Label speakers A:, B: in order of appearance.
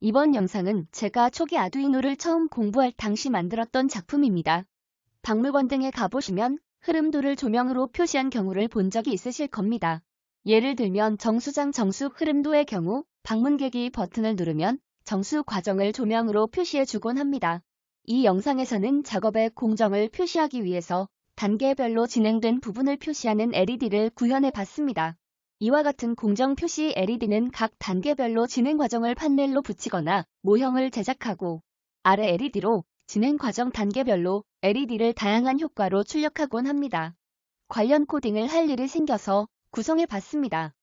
A: 이번 영상은 제가 초기 아두이노를 처음 공부할 당시 만들었던 작품입니다. 박물관 등에 가보시면 흐름도를 조명으로 표시한 경우를 본 적이 있으실 겁니다. 예를 들면 정수장 정수 흐름도의 경우 방문객이 버튼을 누르면 정수 과정을 조명으로 표시해 주곤 합니다. 이 영상에서는 작업의 공정을 표시하기 위해서 단계별로 진행된 부분을 표시하는 LED를 구현해 봤습니다. 이와 같은 공정 표시 LED는 각 단계별로 진행 과정을 판넬로 붙이거나 모형을 제작하고 아래 LED로 진행 과정 단계별로 LED를 다양한 효과로 출력하곤 합니다. 관련 코딩을 할 일이 생겨서 구성해 봤습니다.